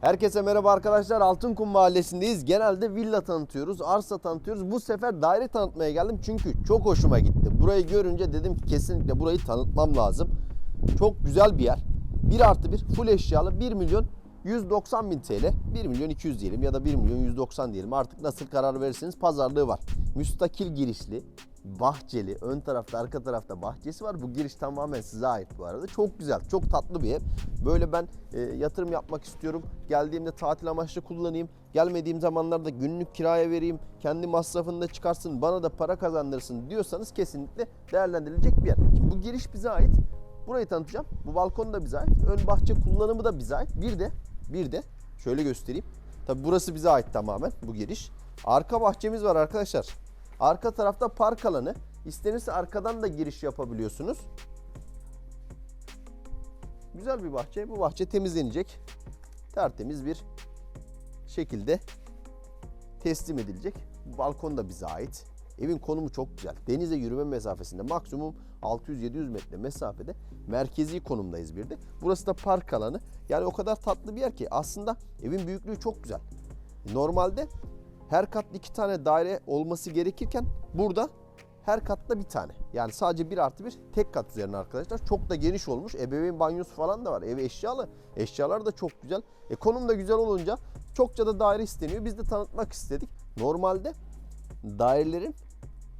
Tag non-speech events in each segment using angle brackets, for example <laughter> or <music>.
Herkese merhaba arkadaşlar. Altınkum Mahallesi'ndeyiz. Genelde villa tanıtıyoruz, arsa tanıtıyoruz. Bu sefer daire tanıtmaya geldim çünkü çok hoşuma gitti. Burayı görünce dedim ki kesinlikle burayı tanıtmam lazım. Çok güzel bir yer. 1 artı 1 full eşyalı 1 milyon 190 bin TL. 1 milyon 200 diyelim ya da 1 milyon 190 diyelim. Artık nasıl karar verirseniz pazarlığı var. Müstakil girişli, bahçeli, ön tarafta arka tarafta bahçesi var. Bu giriş tamamen size ait bu arada. Çok güzel, çok tatlı bir ev. Böyle ben e, yatırım yapmak istiyorum. Geldiğimde tatil amaçlı kullanayım. Gelmediğim zamanlarda günlük kiraya vereyim. Kendi masrafını da çıkarsın, bana da para kazandırsın diyorsanız kesinlikle değerlendirilecek bir yer. Şimdi bu giriş bize ait. Burayı tanıtacağım. Bu balkon da bize ait. Ön bahçe kullanımı da bize ait. Bir de bir de şöyle göstereyim. Tabi burası bize ait tamamen bu giriş. Arka bahçemiz var arkadaşlar. Arka tarafta park alanı. İstenirse arkadan da giriş yapabiliyorsunuz. Güzel bir bahçe. Bu bahçe temizlenecek. Tertemiz bir şekilde teslim edilecek. Bu balkon da bize ait. Evin konumu çok güzel. Denize yürüme mesafesinde maksimum 600-700 metre mesafede merkezi konumdayız bir de. Burası da park alanı. Yani o kadar tatlı bir yer ki aslında evin büyüklüğü çok güzel. Normalde her katta iki tane daire olması gerekirken burada her katta bir tane. Yani sadece bir artı bir tek kat üzerine arkadaşlar. Çok da geniş olmuş. Ebeveyn banyosu falan da var. Ev eşyalı. Eşyalar da çok güzel. E konum da güzel olunca çokça da daire isteniyor. Biz de tanıtmak istedik. Normalde dairelerin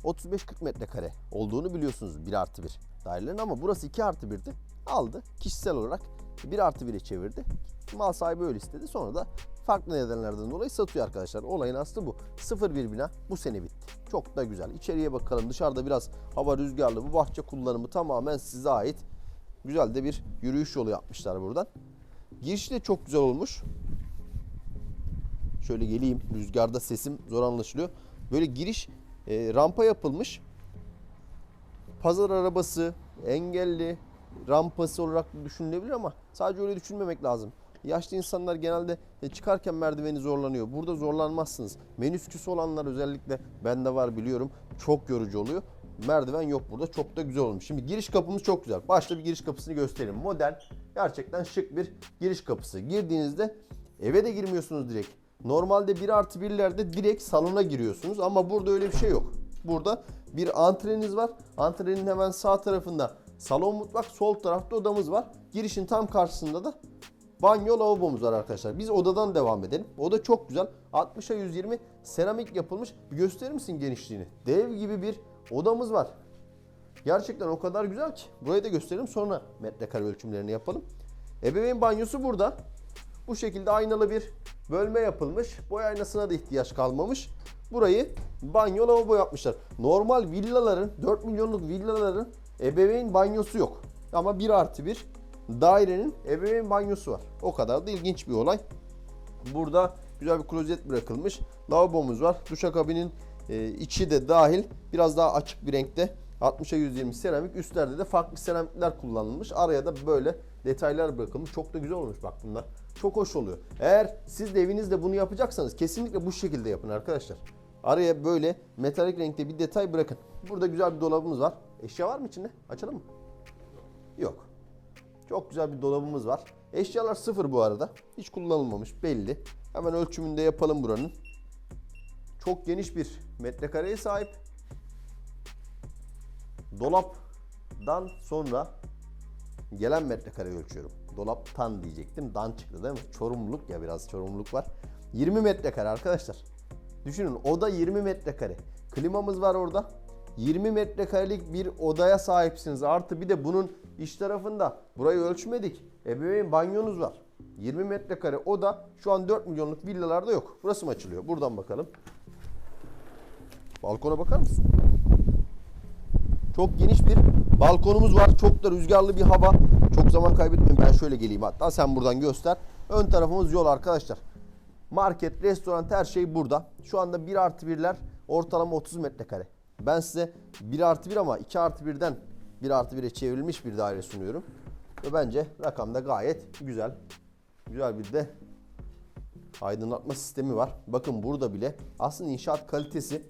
35-40 metrekare olduğunu biliyorsunuz 1 artı 1 dairelerin ama burası 2 artı 1'di. Aldı kişisel olarak 1 artı 1'e çevirdi. Mal sahibi öyle istedi. Sonra da farklı nedenlerden dolayı satıyor arkadaşlar. Olayın aslı bu. 0-1 bina bu sene bitti. Çok da güzel. İçeriye bakalım. Dışarıda biraz hava rüzgarlı. Bu bahçe kullanımı tamamen size ait. Güzel de bir yürüyüş yolu yapmışlar buradan. Girişi de çok güzel olmuş. Şöyle geleyim. Rüzgarda sesim zor anlaşılıyor. Böyle giriş e, rampa yapılmış. Pazar arabası, engelli rampası olarak düşünülebilir ama sadece öyle düşünmemek lazım. Yaşlı insanlar genelde e, çıkarken merdiveni zorlanıyor. Burada zorlanmazsınız. Menüsküsü olanlar özellikle bende var biliyorum. Çok yorucu oluyor. Merdiven yok burada. Çok da güzel olmuş. Şimdi giriş kapımız çok güzel. Başta bir giriş kapısını gösterelim. Modern, gerçekten şık bir giriş kapısı. Girdiğinizde eve de girmiyorsunuz direkt. Normalde 1 artı 1'lerde direkt salona giriyorsunuz ama burada öyle bir şey yok. Burada bir antreniz var. Antrenin hemen sağ tarafında salon mutfak, sol tarafta odamız var. Girişin tam karşısında da banyo lavabomuz var arkadaşlar. Biz odadan devam edelim. Oda çok güzel. 60'a 120 seramik yapılmış. Bir gösterir misin genişliğini? Dev gibi bir odamız var. Gerçekten o kadar güzel ki. Burayı da gösterelim sonra metrekare ölçümlerini yapalım. Ebeveyn banyosu burada. Bu şekilde aynalı bir bölme yapılmış. Boy aynasına da ihtiyaç kalmamış. Burayı banyo lavabo yapmışlar. Normal villaların 4 milyonluk villaların ebeveyn banyosu yok. Ama 1 artı 1 dairenin ebeveyn banyosu var. O kadar da ilginç bir olay. Burada güzel bir klozet bırakılmış. Lavabomuz var. Duşakabinin e, içi de dahil biraz daha açık bir renkte. 60'a 120 seramik. Üstlerde de farklı seramikler kullanılmış. Araya da böyle detaylar bırakılmış. Çok da güzel olmuş bak bunlar. Çok hoş oluyor. Eğer siz de evinizde bunu yapacaksanız kesinlikle bu şekilde yapın arkadaşlar. Araya böyle metalik renkte bir detay bırakın. Burada güzel bir dolabımız var. Eşya var mı içinde? Açalım mı? Yok. Çok güzel bir dolabımız var. Eşyalar sıfır bu arada. Hiç kullanılmamış belli. Hemen ölçümünde yapalım buranın. Çok geniş bir metrekareye sahip. Dolaptan sonra gelen metrekare ölçüyorum. Dolaptan diyecektim. Dan çıktı değil mi? Çorumluk ya biraz çorumluk var. 20 metrekare arkadaşlar. Düşünün oda 20 metrekare. Klimamız var orada. 20 metrekarelik bir odaya sahipsiniz. Artı bir de bunun iç tarafında burayı ölçmedik. Ebeveyn banyonuz var. 20 metrekare oda şu an 4 milyonluk villalarda yok. Burası mı açılıyor? Buradan bakalım. Balkona bakar mısın? Çok geniş bir balkonumuz var. Çok da rüzgarlı bir hava. Çok zaman kaybetmeyin. Ben şöyle geleyim hatta sen buradan göster. Ön tarafımız yol arkadaşlar. Market, restoran her şey burada. Şu anda 1 artı 1'ler ortalama 30 metrekare. Ben size 1 artı 1 ama 2 artı 1'den 1 artı 1'e çevrilmiş bir daire sunuyorum. Ve bence rakam da gayet güzel. Güzel bir de aydınlatma sistemi var. Bakın burada bile aslında inşaat kalitesi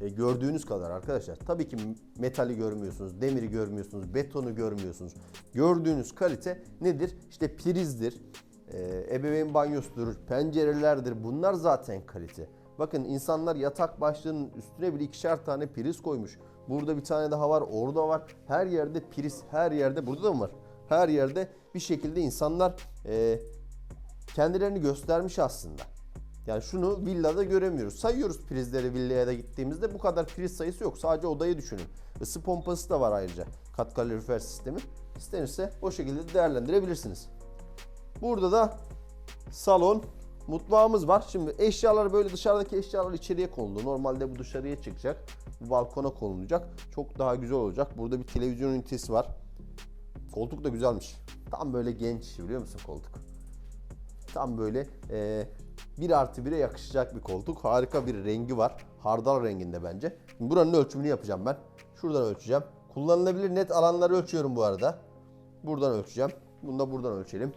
e, gördüğünüz kadar arkadaşlar. Tabii ki metali görmüyorsunuz, demiri görmüyorsunuz, betonu görmüyorsunuz. Gördüğünüz kalite nedir? İşte prizdir, e, ebeveyn banyosudur, pencerelerdir. Bunlar zaten kalite. Bakın insanlar yatak başlığının üstüne bile ikişer tane priz koymuş. Burada bir tane daha var, orada var. Her yerde priz, her yerde burada da mı var? Her yerde bir şekilde insanlar e, kendilerini göstermiş aslında. Yani şunu villada göremiyoruz. Sayıyoruz prizleri villaya da gittiğimizde bu kadar priz sayısı yok. Sadece odayı düşünün. Isı pompası da var ayrıca. Kat kalorifer sistemi. İstenirse o şekilde de değerlendirebilirsiniz. Burada da salon, mutfağımız var. Şimdi eşyalar böyle dışarıdaki eşyalar içeriye konuldu. Normalde bu dışarıya çıkacak. Bu balkona konulacak. Çok daha güzel olacak. Burada bir televizyon ünitesi var. Koltuk da güzelmiş. Tam böyle genç biliyor musun koltuk? Tam böyle e, 1 artı 1'e yakışacak bir koltuk. Harika bir rengi var. Hardal renginde bence. Şimdi buranın ölçümünü yapacağım ben. Şuradan ölçeceğim. Kullanılabilir net alanları ölçüyorum bu arada. Buradan ölçeceğim. Bunu da buradan ölçelim.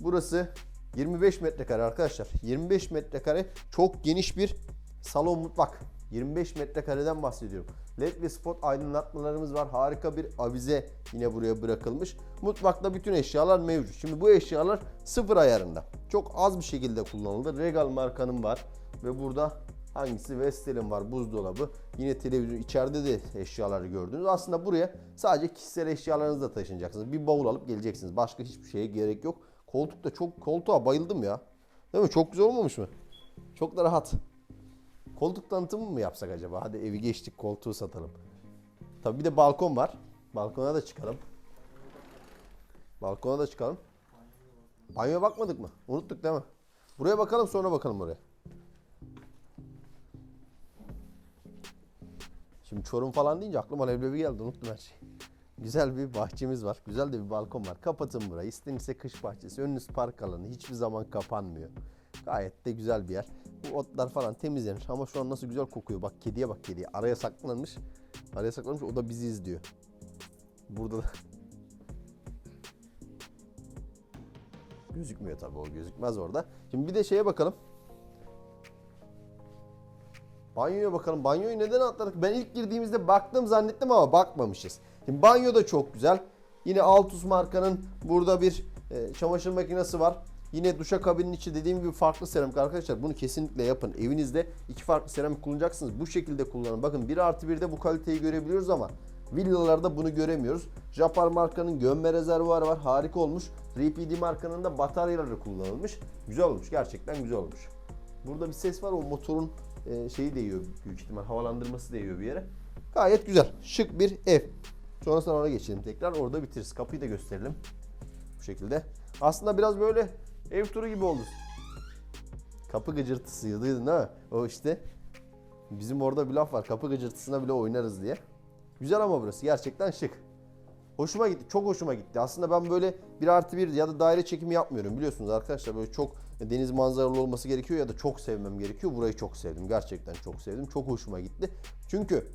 Burası 25 metrekare arkadaşlar. 25 metrekare çok geniş bir salon mutfak. 25 metrekareden bahsediyorum. LED ve spot aydınlatmalarımız var. Harika bir avize yine buraya bırakılmış. Mutfakta bütün eşyalar mevcut. Şimdi bu eşyalar sıfır ayarında. Çok az bir şekilde kullanıldı. Regal markanın var. Ve burada hangisi? Vestel'in var. Buzdolabı. Yine televizyon. içeride de eşyaları gördünüz. Aslında buraya sadece kişisel eşyalarınızı da taşınacaksınız. Bir bavul alıp geleceksiniz. Başka hiçbir şeye gerek yok. Koltuk da çok koltuğa bayıldım ya. Değil mi? Çok güzel olmamış mı? Çok da rahat. Koltuk tanıtımı mı yapsak acaba? Hadi evi geçtik koltuğu satalım. Tabii bir de balkon var. Balkona da çıkalım. Balkona da çıkalım. Banyoya bakmadık mı? Unuttuk değil mi? Buraya bakalım sonra bakalım oraya. Şimdi Çorum falan deyince aklıma leblebi geldi. Unuttum her şeyi. Güzel bir bahçemiz var. Güzel de bir balkon var. Kapatın burayı. İstenirse kış bahçesi. Önünüz park alanı. Hiçbir zaman kapanmıyor. Gayet de güzel bir yer. Bu otlar falan temizlenmiş ama şu an nasıl güzel kokuyor. Bak kediye bak kediye. Araya saklanmış. Araya saklanmış o da bizi izliyor. Burada da <laughs> Gözükmüyor tabii o gözükmez orada. Şimdi bir de şeye bakalım. Banyoya bakalım. Banyoyu neden atladık? Ben ilk girdiğimizde baktım zannettim ama bakmamışız. Şimdi banyo da çok güzel. Yine Altus markanın burada bir e, çamaşır makinesi var. Yine duşakabinin içi dediğim gibi farklı seramik arkadaşlar. Bunu kesinlikle yapın. Evinizde iki farklı seramik kullanacaksınız. Bu şekilde kullanın. Bakın 1 artı 1'de bu kaliteyi görebiliyoruz ama villalarda bunu göremiyoruz. Japar markanın gömme rezervuarı var. Harika olmuş. 3PD markanın da bataryaları kullanılmış. Güzel olmuş. Gerçekten güzel olmuş. Burada bir ses var. O motorun e, şeyi değiyor büyük ihtimal. Havalandırması değiyor bir yere. Gayet güzel. Şık bir ev. Sonrasında ona geçelim tekrar. Orada bitiririz. Kapıyı da gösterelim. Bu şekilde. Aslında biraz böyle ev turu gibi oldu. Kapı gıcırtısıydı değil mi? O işte. Bizim orada bir laf var. Kapı gıcırtısına bile oynarız diye. Güzel ama burası. Gerçekten şık. Hoşuma gitti. Çok hoşuma gitti. Aslında ben böyle bir artı bir ya da daire çekimi yapmıyorum. Biliyorsunuz arkadaşlar böyle çok deniz manzaralı olması gerekiyor ya da çok sevmem gerekiyor. Burayı çok sevdim. Gerçekten çok sevdim. Çok hoşuma gitti. Çünkü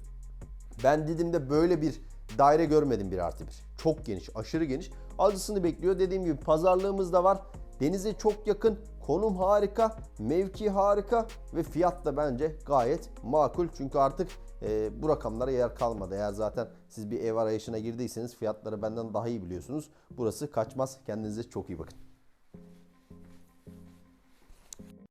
ben Didim'de böyle bir daire görmedim bir artı bir. Çok geniş, aşırı geniş. Alıcısını bekliyor. Dediğim gibi pazarlığımız da var. Denize çok yakın. Konum harika, mevki harika ve fiyat da bence gayet makul. Çünkü artık e, bu rakamlara yer kalmadı. Eğer zaten siz bir ev arayışına girdiyseniz fiyatları benden daha iyi biliyorsunuz. Burası kaçmaz. Kendinize çok iyi bakın.